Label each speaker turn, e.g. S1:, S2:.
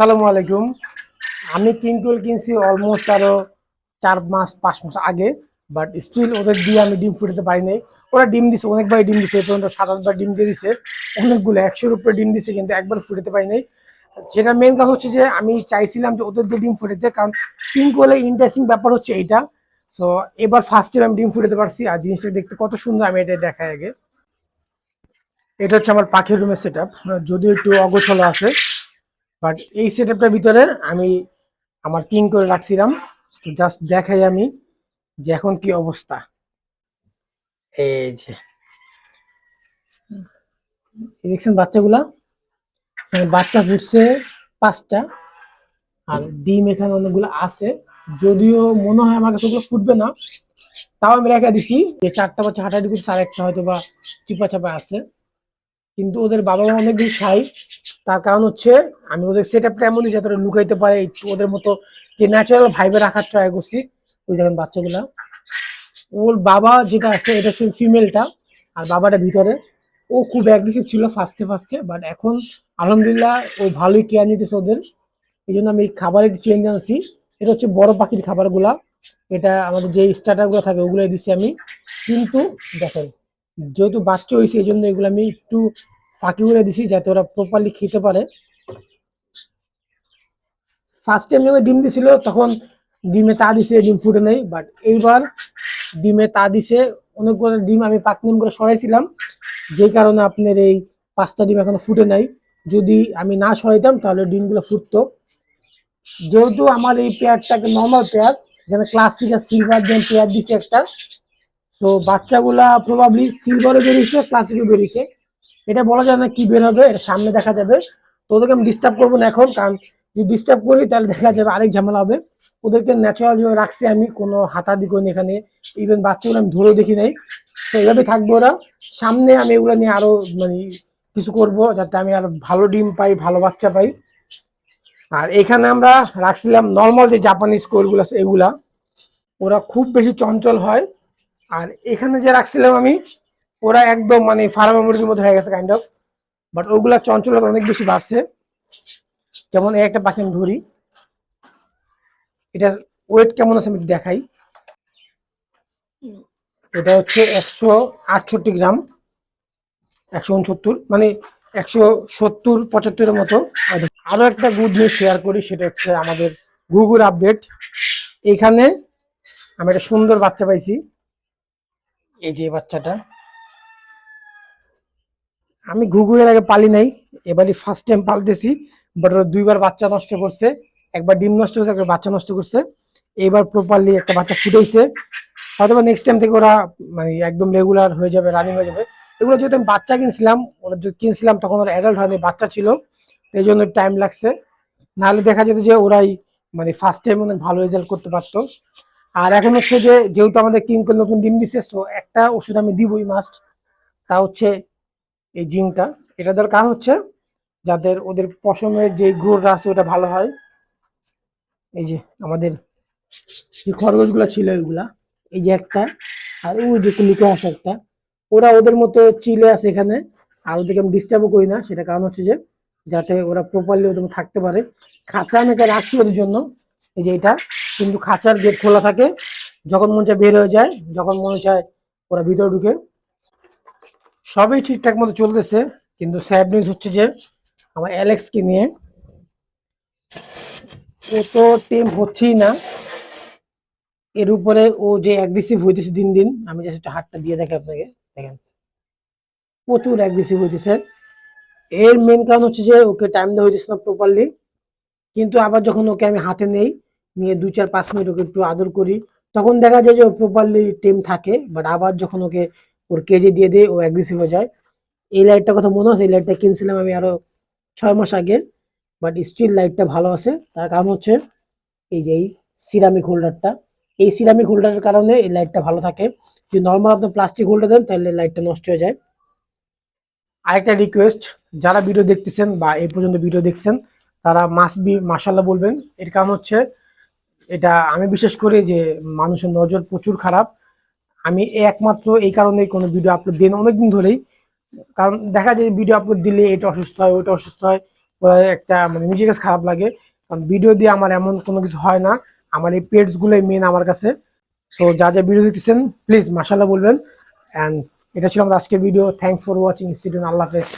S1: আসসালামু আলাইকুম। আমি কিংকুল কিনছি অলমোস্ট আরও চার মাস, পাঁচ মাস আগে বাট স্টিল ওদের দিয়ে আমি ডিম ফুটাতে পারি নাই। ওরা ডিম দিছে অনেকবার ডিম দিছে পর্যন্ত সাত, আটবার ডিম দিয়ে দিছে। অনেকগুলো একশোর উপরে ডিম দিছে, কিন্তু একবার ফুটাতে পারি নাই। সেটা মেন কারণ হচ্ছে যে, আমি চাইছিলাম যে ওদের দিয়ে ডিম ফুটাতে, কারণ কিংকুলে ইন্টারেস্টিং ব্যাপার হচ্ছে এইটা। সো এবার ফার্স্ট টাইম আমি ডিম ফুটাতে পারছি, আর জিনিসটা দেখতে কত সুন্দর, আমি এটা দেখাই আগে। এটা হচ্ছে আমার পাখির রুমের সেট যদিও একটু অগোছলো আছে। বাট এই সেট আপটার ভিতরে আমি আমার কিং করে রাখছিলাম। তো জাস্ট দেখাই আমি যে এখন কি অবস্থা। এই যে। দেখছেন বাচ্চাগুলা? বাচ্চা ফুটছে পাঁচটা। আর ডিম এখানে অনেকগুলো আছে। যদিও মনে হয় আমার কাছে ওগুলো ফুটবে না। তাও আমি রেখে দিছি যে চারটা বাচ্চা হাঁটাহাঁটি করছে, আর একটা হয়তো বা চিপা চাপা আছে। কিন্তু ওদের বাবা মা অনেক বেশি সাই তার কারণ হচ্ছে, আমি ওদের সেট আপটা এমনই যাতে লুকাইতে পারে, একটু ওদের মতো যে ন্যাচারাল ভাইবে রাখার ট্রাই করছি। ওই দেখেন বাচ্চাগুলা। ওর বাবা যেটা আছে, এটা হচ্ছে ফিমেলটা আর বাবাটা ভিতরে। ও খুব অ্যাগ্রেসিভ ছিল ফার্স্টে ফার্স্টে বাট এখন আলহামদুলিল্লাহ ও ভালোই কেয়ার নিতেছে ওদের। এই জন্য আমি এই খাবারের চেঞ্জ আনছি, এটা হচ্ছে বড় পাখির খাবারগুলা। এটা আমাদের যে স্টার্টারগুলো থাকে ওগুলো দিছি আমি। কিন্তু দেখেন যেহেতু বাচ্চা হয়েছে, এই জন্য এগুলো আমি একটু ফাঁকি করে দিছি যাতে ওরা প্রপারলি খেতে পারে। ফার্স্ট টাইম যখন ডিম দিছিল, তখন ডিমে তা দিছে, ডিম ফুটে নেই। বাট এইবার ডিমে তা দিছে, অনেকগুলো ডিম আমি পাক পাকনিম করে সরাইছিলাম। যে কারণে আপনার এই পাঁচটা ডিম এখনও ফুটে নাই। যদি আমি না সরাইতাম, তাহলে ডিমগুলো ফুটতো। যেহেতু আমার এই পেয়ারটাকে নর্মাল পেয়ার যেখানে ক্লাসিক আর সিলভার দিয়ে পেয়ার দিছে একটা তো বাচ্চাগুলা প্রবাবলি সিলভারও বেরিয়েছে ক্লাসিকও বেরিয়েছে। এটা বলা যায় না কি বের হবে, এটা সামনে দেখা যাবে। তো ওদেরকে আমি ডিস্টার্ব করব না এখন, কারণ যদি ডিস্টার্ব করি তাহলে দেখা যাবে আরেক ঝামেলা হবে। ওদেরকে ন্যাচারাল যেভাবে রাখছি আমি, কোনো হাতাহাতি করিনি এখানে। ইভেন বাচ্চাগুলো আমি ধরেও দেখি নাই। তো এইভাবে থাকব ওরা। সামনে আমি এগুলো নিয়ে আরও মানে কিছু করব, যাতে আমি আরও ভালো ডিম পাই, ভালো বাচ্চা পাই। আর এখানে আমরা রাখছিলাম নর্মাল যে জাপানিজ কোলগুলো আছে, এগুলা। ওরা খুব বেশি চঞ্চল হয়। আর এখানে যে রাখছিলাম আমি, ওরা একদম মানে ফার্মা মুরগির মতো হয়ে গেছে কাইন্ড অফ বাট ওগুলা চঞ্চলতা অনেক বেশি বাড়ছে। যেমন এই একটা পাখি আমি ধরি। এটা ওয়েট কেমন আছে আমি দেখাই। এটা হচ্ছে একশো আটষট্টি গ্রাম, একশো উনসত্তর মানে একশো সত্তর, পঁচাত্তরের মতো। আরও একটা গুড নিউজ শেয়ার করি, সেটা হচ্ছে আমাদের গুগল আপডেট এখানে আমি একটা সুন্দর বাচ্চা পাইছি। এই যে বাচ্চাটা। আমি ঘুঘুয়ের আগে পালি নাই, এবারই ফার্স্ট টাইম পালতেছি বাট দুইবার বাচ্চা নষ্ট করছে, একবার ডিম নষ্ট করছে একবার বাচ্চা নষ্ট করছে। এবার প্রপারলি একটা বাচ্চা ফুটেছে হয়তো বা নেক্সট টাইম থেকে ওরা মানে একদম রেগুলার হয়ে যাবে রানিং হয়ে যাবে। এগুলো যেহেতু আমি বাচ্চা কিনছিলাম, ওরা যদি কিনছিলাম, তখন ওরা অ্যাডাল্ট হয়নি, বাচ্চা ছিল, এই জন্য টাইম লাগছে। নাহলে দেখা যেত যে ওরাই মানে ফার্স্ট টাইম অনেক ভালো রেজাল্ট করতে পারতো। আর এখন হচ্ছে যে, যেহেতু আমাদের কিংকল নতুন ডিম দিচ্ছে তো একটা ওষুধ আমি দিবই মাস্ট তা হচ্ছে এই জিঙ্কটা এটা দেওয়ার কারণ হচ্ছে যাদের, ওদের পশমের যে গ্রোথটা আছে, ওটা ভালো হয়। এই যে আমাদের যে খরগোশগুলো ছিল ওইগুলা, এই যে একটা, আর ওই যে লিখে আছে একটা, ওরা ওদের মতো চিলে আছে এখানে, আর ওদেরকে আমি ডিস্টার্বও করি না। সেটা কারণ হচ্ছে যে, যাতে ওরা প্রপারলি ওদের থাকতে পারে। খাঁচা আমি একটা রাখছি ওদের জন্য এই যে এটা, কিন্তু খাঁচার গেট খোলা থাকে। যখন মন চায় বের হয়ে যায়, যখন মনে চায় ওরা ভিতরে ঢুকে। সবই ঠিকঠাক মতো চলতেছে, কিন্তু স্যাড নিউজ হচ্ছে যে আমার অ্যালেক্সকে নিয়ে ও তো টিম হচ্ছেই না। এর উপরে ও যে অ্যাগ্রেসিভ হইতেছে দিন দিন, আমি জাস্ট একটু হাতটা দিয়ে দেখি আপনাকে, দেখেন। প্রচুর অ্যাগ্রেসিভ হইতেছে। এর মেন কারণ হচ্ছে যে ওকে টাইম দেওয়া হইতেছে না প্রপারলি কিন্তু আবার যখন ওকে আমি হাতে নেই নিয়ে দু চার পাঁচ মিনিট ওকে একটু আদর করি। তখন দেখা যায় যে ও প্রপারলি টিম থাকে বাট আবার যখন ওকে ওর কেজি দিয়ে দিয়ে ও অ্যাগ্রেসিভ হয়ে যায়। এই লাইটটার কথা মনে আছে? এই লাইটটা কিনছিলাম আমি আরও ছয় মাস আগে বাট স্টিল লাইটটা ভালো আছে। তার কারণ হচ্ছে, এই যে এই সিরামিক হোল্ডারটা এই সিরামিক হোল্ডারের কারণে এই লাইটটা ভালো থাকে। যদি নর্মাল আপনি প্লাস্টিক হোল্ডার দেন, তাহলে লাইটটা নষ্ট হয়ে যায়। আরেকটা রিকোয়েস্ট যারা ভিডিও দেখতেছেন বা এই পর্যন্ত ভিডিও দেখছেন, তারা মাস্ট বি মাসাল্লাহ বলবেন। এর কারণ হচ্ছে এটা আমি বিশেষ করি যে মানুষের নজর প্রচুর খারাপ। আমি একমাত্র এই কারণেই কোনো ভিডিও আপলোড দিই না অনেকদিন ধরেই। কারণ দেখা যায় ভিডিও আপলোড দিলে এটা অসুস্থ হয়, ওইটা অসুস্থ হয়, ওরা একটা মানে নিজের কাছে খারাপ লাগে। কারণ ভিডিও দিয়ে আমার এমন কোনো কিছু হয় না। আমার এই পেটস গুলোই মেন আমার কাছে। সো যা যা ভিডিও দেখতেছেন প্লিজ মাসাল্লাহ বলবেন। অ্যান্ড এটা ছিল আমার আজকের video thanks for watching institute আল্লাহ হাফেজ।